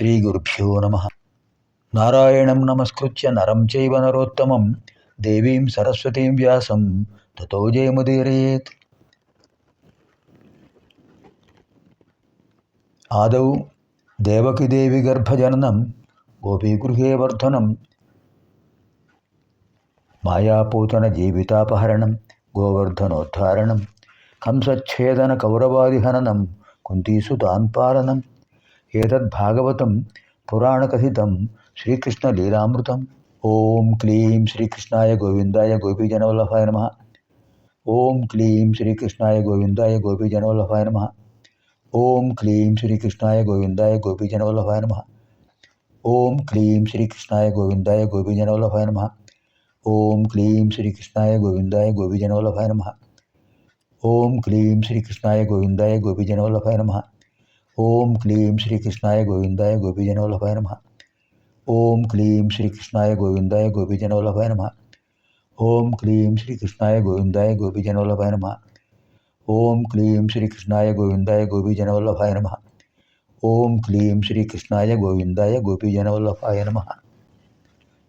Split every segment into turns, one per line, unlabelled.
శ్రీగురుభ్యో నమ. నారాయణం నమస్కృత్య నరం చైవ నరోత్తమం దేవీం సరస్వతీం వ్యాసం తతో జయముదీరేత్ ఆదౌ దేవకిదేవి గర్భజననం గోపీగృహే వర్ధనం. మాయాపూతన జీవితాపహరణం గోవర్ధనోద్ధారణం. కంసచ్ఛేదన కౌరవాదిహననం కుంతీసు తాన్పాలనం एतद्भागवतं पुराणकथितं श्रीकृष्णलीलामृतम्। ॐ क्लीं श्रीकृष्णाय गोविन्दाय गोपीजनवल्लभाय नमः। ॐ क्लीं श्रीकृष्णाय गोविन्दाय गोपीजनवल्लभाय नमः। ॐ क्लीं श्रीकृष्णाय गोविन्दाय गोपीजनवल्लभाय नमः। ॐ क्लीं श्रीकृष्णाय गोविन्दाय गोपीजनवल्लभाय नमः। ॐ क्लीं श्रीकृष्णाय गोविन्दाय गोपीजनवल्लभाय नमः। ॐ क्लीं श्रीकृष्णाय गोविन्दाय गोपीजनवल्लभाय नमः। ओम क्लीं श्री कृष्णाय गोविंदाय गोपीजनवल्लभाय नम। ओम क्लीं श्री कृष्णाय गोविंदाय गोपीजनवल्लभाय नम। ओम क्लीं श्री कृष्णाय गोविंदाय गोपीजनवल्लभाय नम। ओम क्लीं श्री कृष्णाय गोविंदाय गोपीजनवल्लभाय नम। ओम क्लीं श्री कृष्णाय गोविंदाय गोपीजनवल्लभाय नम।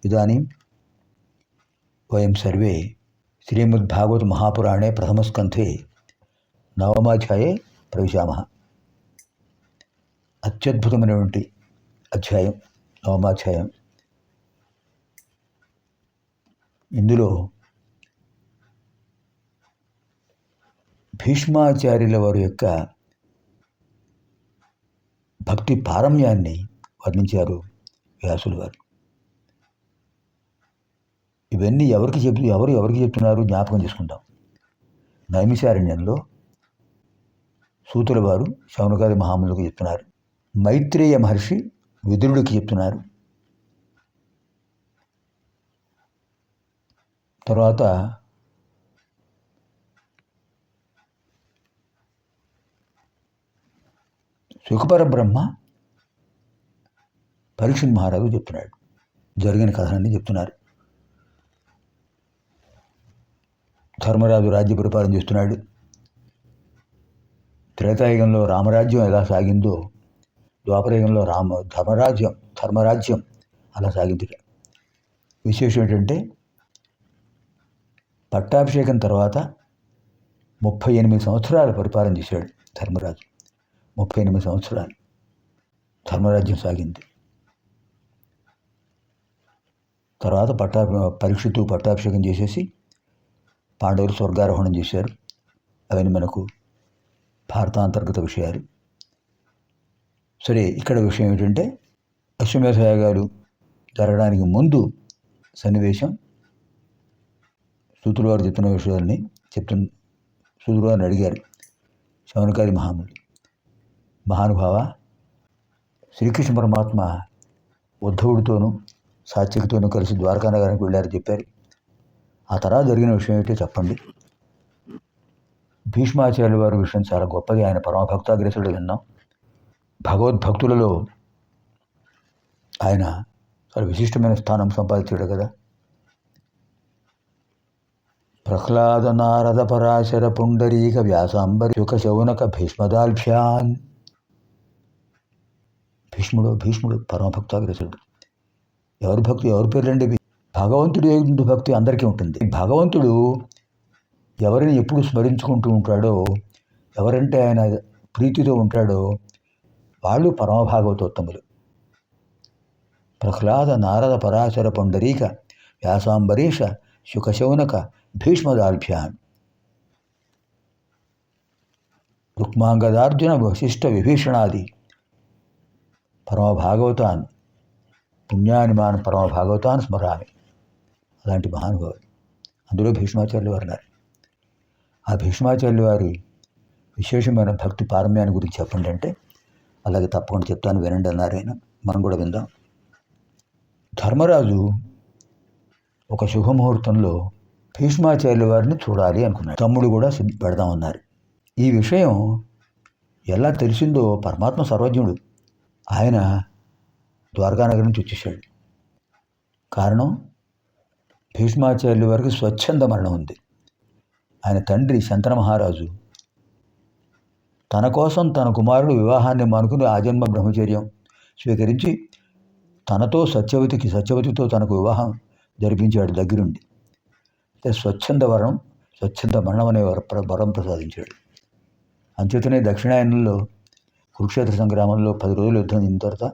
इदानीं वयं सर्वे श्रीमद्भागवत महापुराणे प्रथमस्कन्धे नवमाध्याये प्रविशामः। అత్యద్భుతమైనటువంటి అధ్యాయం నవమాధ్యాయం. ఇందులో భీష్మాచార్యుల వారి యొక్క భక్తి పారమ్యాన్ని వర్ణించారు వ్యాసులు వారు. ఇవన్నీ ఎవరికి చెప్తూ ఎవరు ఎవరికి చెప్తున్నారు జ్ఞాపకం చేసుకుంటాం. నైమిషారణ్యంలో సూతుల వారు శౌనకాది మహాములకు చెప్తున్నారు. మైత్రేయ మహర్షి విదురుడికి చెప్తున్నారు. తర్వాత సుఖపర బ్రహ్మ పరీక్షణ్ మహారాజు చెప్తున్నాడు. జరిగిన కథనాన్ని చెప్తున్నారు. ధర్మరాజు రాజ్య పరిపాలన చేస్తున్నాడు. త్రేతాయుగంలో రామరాజ్యం ఎలా సాగిందో ద్వాపరయుగంలో రామ ధర్మరాజ్యం ధర్మరాజ్యం అలా సాగింది విశేషం ఏంటంటే పట్టాభిషేకం తర్వాత ముప్పై ఎనిమిది సంవత్సరాలు పరిపాలన చేశాడు ధర్మరాజు. ముప్పై ఎనిమిది సంవత్సరాలు ధర్మరాజ్యం సాగింది. తర్వాత పట్టా పరీక్షిత్తు పట్టాభిషేకం చేసేసి పాండవులు స్వర్గారోహణం చేశారు. అవన్నీ మనకు భారతాంతర్గత విషయాలు. సరే ఇక్కడ విషయం ఏమిటంటే అశ్వమేధ గారు జరగడానికి ముందు సన్నివేశం సూతులు వారు చెప్తున్న విషయాల్ని చెప్తున్న సూతులు వారిని అడిగారు శవనకాది మహాముని. మహానుభావ శ్రీకృష్ణ పరమాత్మ ఉద్ధవుడితోనూ సాత్వికతోనూ కలిసి ద్వారకా నగరానికి వెళ్ళారు చెప్పారు. ఆ తర్వాత జరిగిన విషయం ఏంటో చెప్పండి. భీష్మాచార్యుల వారి విషయం చాలా గొప్పది. ఆయన పరమభక్తాగ్రసుడు విన్నాం. భగవద్భక్తులలో ఆయన చాలా విశిష్టమైన స్థానం సంపాదించాడు కదా. ప్రహ్లాద నారద పరాశర పుండరీక వ్యాసాంబరి సుఖ శౌనక భీష్మదాల్భ్యాన్. భీష్ముడు భీష్ముడు పరమభక్తాగ్రసుడు ఎవరి భక్తి ఎవరి పేర్లండి ఇవి? భగవంతుడి భక్తి అందరికీ ఉంటుంది. భగవంతుడు ఎవరిని ఎప్పుడు స్మరించుకుంటూ ఉంటాడో ఎవరంటే ఆయన ప్రీతితో ఉంటాడో వాళ్ళు పరమభాగవతోత్తములు. ప్రహ్లాద నారద పరాశర పొండరీక వ్యాసాంబరీష శుకశౌనక భీష్మదార్భ్యాన్. రుక్మాంగదార్జున వశిష్ఠ విభీషణాది పరమభాగవతాన్ పుణ్యానిమాన్ పరమభాగవతాన్ స్మరామి. అలాంటి మహానుభావులు. అందులో భీష్మాచార్యులు వారు ఉన్నారు ఆ భీష్మాచార్యులు వారి విశేషమైన భక్తి పారమ్యాన్ని గురించి చెప్పండి అంటే అలాగే తప్పకుండా చెప్తాను వినండి అన్నారు ఆయన మనం కూడా విందాం. ధర్మరాజు ఒక శుభముహూర్తంలో భీష్మాచార్యుల వారిని చూడాలి అనుకున్నాడు. తమ్ముడు కూడా పెడదామన్నారు. ఈ విషయం ఎలా తెలిసిందో పరమాత్మ సర్వజ్ఞుడు. ఆయన ద్వారకానగర్ నుంచి వచ్చేసాడు కారణం భీష్మాచార్యుల వారికి స్వచ్ఛంద మరణం ఉంది. ఆయన తండ్రి శంతన మహారాజు తన కోసం తన కుమారుడు వివాహాన్ని మానుకుని ఆజన్మ బ్రహ్మచర్యం స్వీకరించి తనతో సత్యవతికి సత్యవతితో తనకు వివాహం జరిపించాడు దగ్గరుండి. స్వచ్ఛంద వరం స్వచ్ఛంద మరణం అనే వరం ప్రసాదించాడు. అంచేతనే దక్షిణాయనంలో కురుక్షేత్ర సంగ్రామంలో పది రోజులు యుద్ధం అయిన తర్వాత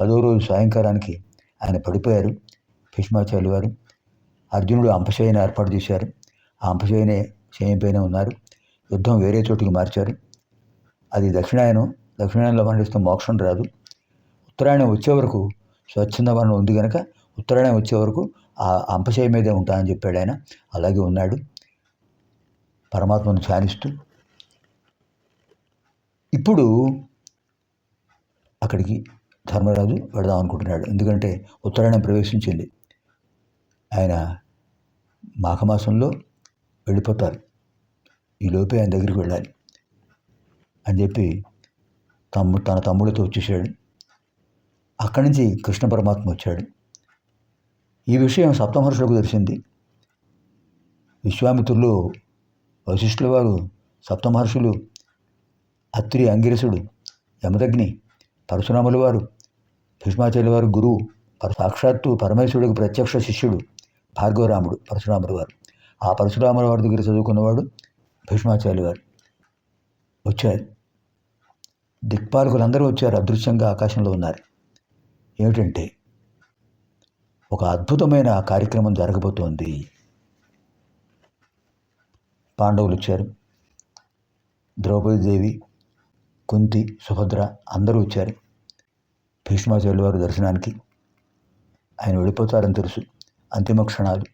పదో రోజు సాయంకాలానికి ఆయన పడిపోయారు. భీష్మాచార్యులు వారు అర్జునుడు అంపశయని ఏర్పాటు చేశారు. ఆ అంపశయనే చేయపైన ఉన్నారు. యుద్ధం వేరే చోటుకి మార్చారు. అది దక్షిణాయనం. దక్షిణాయనంలో మరణిస్తే మోక్షం రాదు. ఉత్తరాయణం వచ్చే వరకు స్వచ్ఛంద మరణం ఉంది కనుక ఉత్తరాయణం వచ్చే వరకు ఆ అంపశయ మీదే ఉంటానని చెప్పాడు ఆయన. అలాగే ఉన్నాడు. పరమాత్మను ధ్యానిస్తూ. ఇప్పుడు అక్కడికి ధర్మరాజు వెళదాం అనుకుంటున్నాడు. ఎందుకంటే ఉత్తరాయణం ప్రవేశించింది. ఆయన మాఘమాసంలో వెళ్ళిపోతారు. ఈ లోపే ఆయన దగ్గరికి వెళ్ళాలి. అని చెప్పి తమ్ము తన తమ్ముడితో వచ్చేసాడు. అక్కడి నుంచి కృష్ణ పరమాత్మ వచ్చాడు. ఈ విషయం సప్తమహర్షులకు తెలిసింది. విశ్వామిత్రులు వశిష్ఠుల వారు సప్తమహర్షులు అత్రి అంగిరసుడు యమదగ్ని పరశురాముల వారు భీష్మాచార్యుల వారు గురువు పర- సాక్షాత్తు పరమేశ్వరుడికి ప్రత్యక్ష శిష్యుడు భార్గవరాముడు పరశురాముల వారు. ఆ పరశురాముల వారి దగ్గర చదువుకున్నవాడు భీష్మాచార్యుల వారు. వచ్చారు. దిక్పాలకులందరూ వచ్చారు అదృశ్యంగా ఆకాశంలో ఉన్నారు. ఏమిటంటే ఒక అద్భుతమైన కార్యక్రమం జరగబోతోంది. పాండవులు వచ్చారు. ద్రౌపదీదేవి కుంతి సుభద్ర అందరూ వచ్చారు. భీష్మాచార్యుల వారు దర్శనానికి. ఆయన వెళ్ళిపోతారని తెలుసు. అంతిమ క్షణాలు.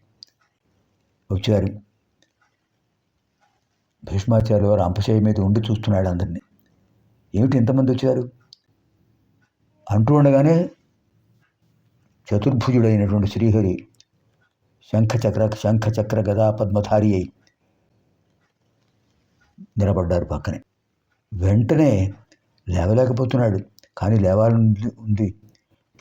వచ్చారు. భీష్మాచార్య వారు మీద ఉండి చూస్తున్నాడు అందరినీ. ఏమిటి ఇంతమంది వచ్చారు? అంటూ ఉండగానే చతుర్భుజుడైనటువంటి శ్రీహరి శంఖచక్ర శంఖచక్ర గదా పద్మధారి అయి నిలబడ్డారు పక్కనే. వెంటనే లేవలేకపోతున్నాడు. కానీ లేవాలని ఉంది.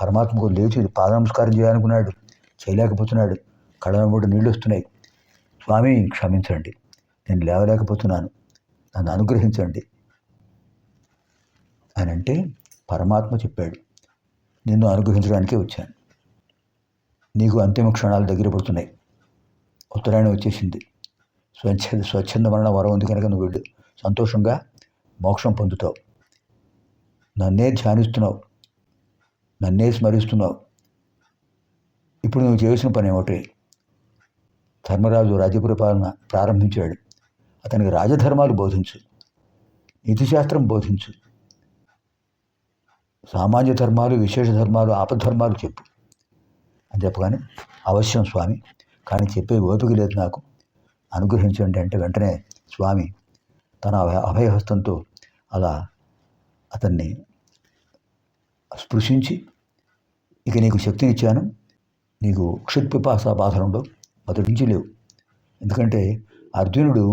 పరమాత్మకు లేచి పాదనమస్కారం చేయాలనుకున్నాడు. చేయలేకపోతున్నాడు. కళ్ళ కూడా నీళ్ళు వస్తున్నాయి స్వామి క్షమించండి. నేను లేవలేకపోతున్నాను. నన్ను అనుగ్రహించండి. అని అంటే పరమాత్మ చెప్పాడు నిన్ను అనుగ్రహించడానికే వచ్చాను. నీకు అంతిమ క్షణాలు దగ్గర పడుతున్నాయి. ఉత్తరాయణం వచ్చేసింది. స్వచ్ఛ స్వచ్ఛంద మరణ వరం ఉంది కనుక నువ్వు వెళ్ళు. సంతోషంగా మోక్షం పొందుతావు. నన్నే ధ్యానిస్తున్నావు. నన్నే స్మరిస్తున్నావు. ఇప్పుడు నువ్వు చేసిన పని ఏమిటి? ధర్మరాజు రాజ్య పరిపాలన ప్రారంభించాడు. అతనికి రాజధర్మాలు బోధించు నీతిశాస్త్రం బోధించు సామాన్య ధర్మాలు విశేష ధర్మాలు ఆపధర్మాలు చెప్పు అని చెప్పగానే అవశ్యం స్వామి కానీ చెప్పే ఓపిక లేదు నాకు. అనుగ్రహించండి అంటే వెంటనే స్వామి తన అభయహస్తంతో అలా అతన్ని స్పృశించి ఇక నీకు శక్తినిచ్చాను నీకు క్షుత్పిపాస బాధలుండవు మొదటి నుంచి లేవు. ఎందుకంటే అర్జునుడు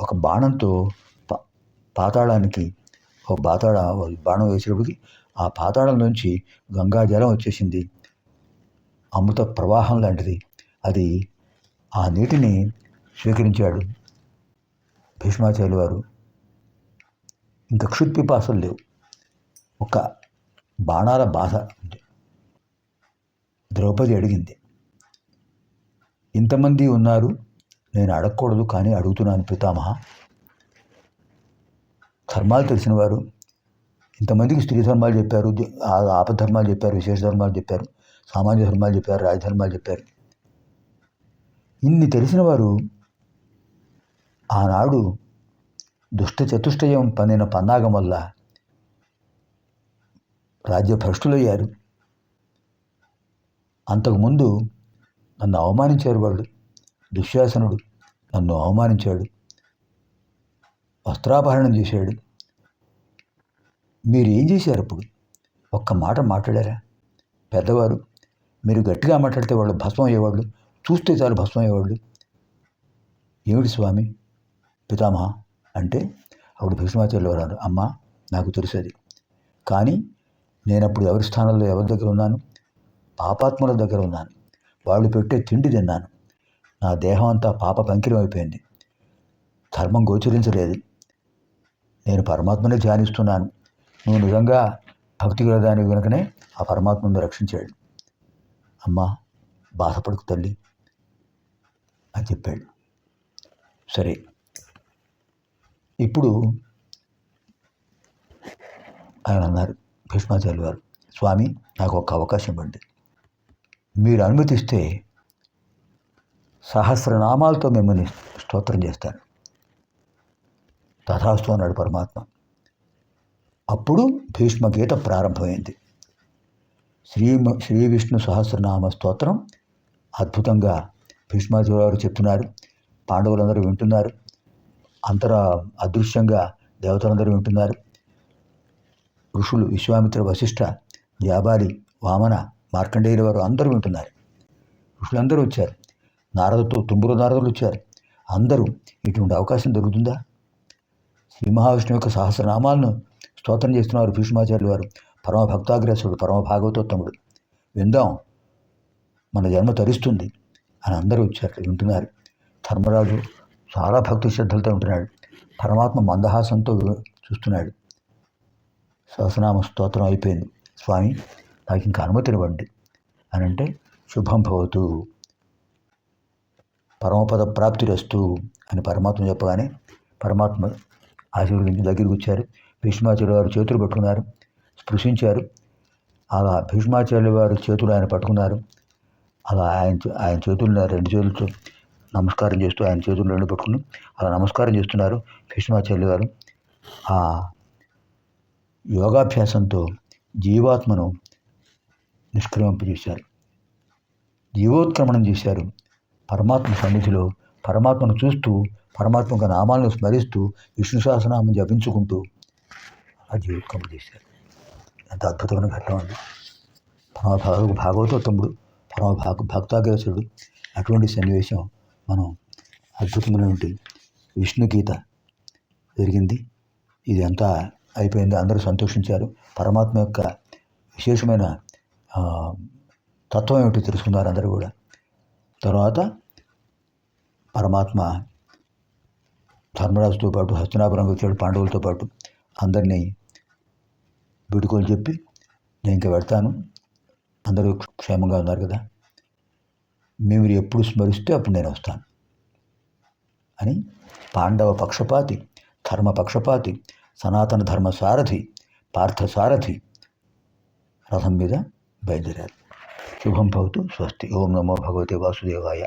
ఒక బాణంతో పా పాతాళానికి ఒక పాతాళ బాణం వేసేటప్పటికి ఆ పాతాళం నుంచి గంగా జలం వచ్చేసింది. అమృత ప్రవాహం లాంటిది. అది ఆ నీటిని స్వీకరించాడు భీష్మాచార్యులు వారు. ఇంకా క్షుత్పిపాసలు లేవు. ఒక బాణాల బాధ ద్రౌపది అడిగింది. ఇంతమంది ఉన్నారు? నేను అడగకూడదు కానీ అడుగుతున్నాను పితామహ. ధర్మాలు తెలిసిన వారు ఇంతమందికి స్త్రీ ధర్మాలు చెప్పారు ఆపధర్మాలు చెప్పారు విశేష ధర్మాలు చెప్పారు సామాన్య ధర్మాలు చెప్పారు రాజధర్మాలు చెప్పారు. ఇన్ని తెలిసిన వారు ఆనాడు దుష్ట చతుష్టయం పనిన పన్నాగం వల్ల రాజ్యభ్రష్టులయ్యారు. అంతకుముందు నన్ను అవమానించారు వాళ్ళు దుశ్శాసనుడు నన్ను అవమానించాడు. వస్త్రాపహరణం చేశాడు. మీరు ఏం చేశారు అప్పుడు ఒక్క మాట మాట్లాడారా? పెద్దవారు మీరు గట్టిగా మాట్లాడితే వాళ్ళు భస్మం అయ్యేవాళ్ళు చూస్తే చాలు భస్మం అయ్యేవాళ్ళు. ఏమిటి స్వామి? పితామహ అంటే అప్పుడు భీష్మాచార్యులు వారు అమ్మ నాకు తెలుసది కానీ నేను అప్పుడు ఎవరి స్థానంలో ఎవరి దగ్గర ఉన్నాను? పాపాత్ముల దగ్గర ఉన్నాను. వాళ్ళు పెట్టే తిండి తిన్నాను. నా దేహం అంతా పాప పంకిరం అయిపోయింది. ధర్మం గోచరించలేదు. నేను పరమాత్మనే ధ్యానిస్తున్నాను. నువ్వు నిజంగా భక్తి దాని కనుకనే ఆ పరమాత్మను రక్షించాడు. అమ్మా బాధపడుకు తల్లి అని చెప్పాడు. సరే ఇప్పుడు ఆయన అన్నారు భీష్మాచార్య వారు స్వామి నాకు ఒక అవకాశం ఇవ్వండి. మీరు అనుమతిస్తే సహస్రనామాలతో మిమ్మల్ని స్తోత్రం చేస్తాను. తథాస్తు అన్నాడు పరమాత్మ. అప్పుడు భీష్మగీత ప్రారంభమైంది. శ్రీ శ్రీ విష్ణు సహస్రనామ స్తోత్రం అద్భుతంగా భీష్మాచార్య గారు చెప్తున్నారు. పాండవులందరూ వింటున్నారు. అంతర అదృశ్యంగా దేవతలందరూ వింటున్నారు. ఋషులు విశ్వామిత్ర వశిష్ఠ జాబాలి వామన మార్కండేయుల వారు అందరూ వింటున్నారు. ఋషులందరూ వచ్చారు. నారదతో తుమ్మురు నారదులు వచ్చారు అందరూ ఇటువంటి అవకాశం దొరుకుతుందా? శ్రీ మహావిష్ణువు యొక్క సహస్రనామాలను స్తోత్రం చేస్తున్నారు భీష్మాచార్యులు వారు. పరమ భక్తాగ్రసుడు పరమ భాగవతోత్తముడు విందాం. మన జన్మ తరిస్తుంది అని అందరూ వచ్చారు వింటున్నారు. ధర్మరాజు చాలా భక్తి శ్రద్ధలతో ఉంటున్నాడు. పరమాత్మ మందహాసంతో చూస్తున్నాడు. సహస్రనామ స్తోత్రం అయిపోయింది. స్వామి నాకు ఇంకా అనుమతినివ్వండి. అని అంటే శుభం భవతు. పరమపద ప్రాప్తిరస్తు అని పరమాత్మ చెప్పగానే పరమాత్మ ఆశీర్వదించి దగ్గరికి వచ్చారు. భీష్మాచార్య వారు చేతులు పట్టుకున్నారు. స్పృశించారు. అలా భీష్మాచార్య వారి చేతులు ఆయన పట్టుకున్నారు. అలా ఆయన ఆయన చేతులను రెండు చేతులతో నమస్కారం చేస్తూ ఆయన చేతులు రెండు పట్టుకుని అలా నమస్కారం చేస్తున్నారు భీష్మాచార్య గారు. ఆ యోగాభ్యాసంతో జీవాత్మను నిష్క్రమింపజేశారు. జీవోత్క్రమణం చేశారు. పరమాత్మ సన్నిధిలో పరమాత్మను చూస్తూ పరమాత్మ యొక్క నామాలను స్మరిస్తూ విష్ణు సహస్రనామం జపించుకుంటూ ఆ జీవోత్క్రమం చేశారు. ఎంత అద్భుతమైన ఘట్టం అండి పరమ భాగ భాగవతోత్తముడు పరమ భాగ భక్తాగ్రసుడు అటువంటి సన్నివేశం మనం అద్భుతమైనటువంటి విష్ణు గీత జరిగింది. ఇది అంతా అయిపోయింది. అందరూ సంతోషించారు. పరమాత్మ యొక్క విశేషమైన తత్వం ఏమిటో తెలుసుకున్నారు అందరూ కూడా. తర్వాత పరమాత్మ ధర్మరాజుతో పాటు హస్తినాపురంకి వచ్చాడు పాండవులతో పాటు అందరినీ వీడుకోలు చెప్పి నేను ఇంకా పెడతాను అందరూ క్షేమంగా ఉన్నారు కదా. మీరు ఎప్పుడు స్మరిస్తే అప్పుడు నేను వస్తాను అని పాండవ పక్షపాతి ధర్మ పక్షపాతి సనాతన ధర్మ సారథి పార్థ సారథి రథం మీద బయలుదేరారు. శుభం భవతు స్వస్తి. ఓం నమో భగవతే వాసుదేవాయ.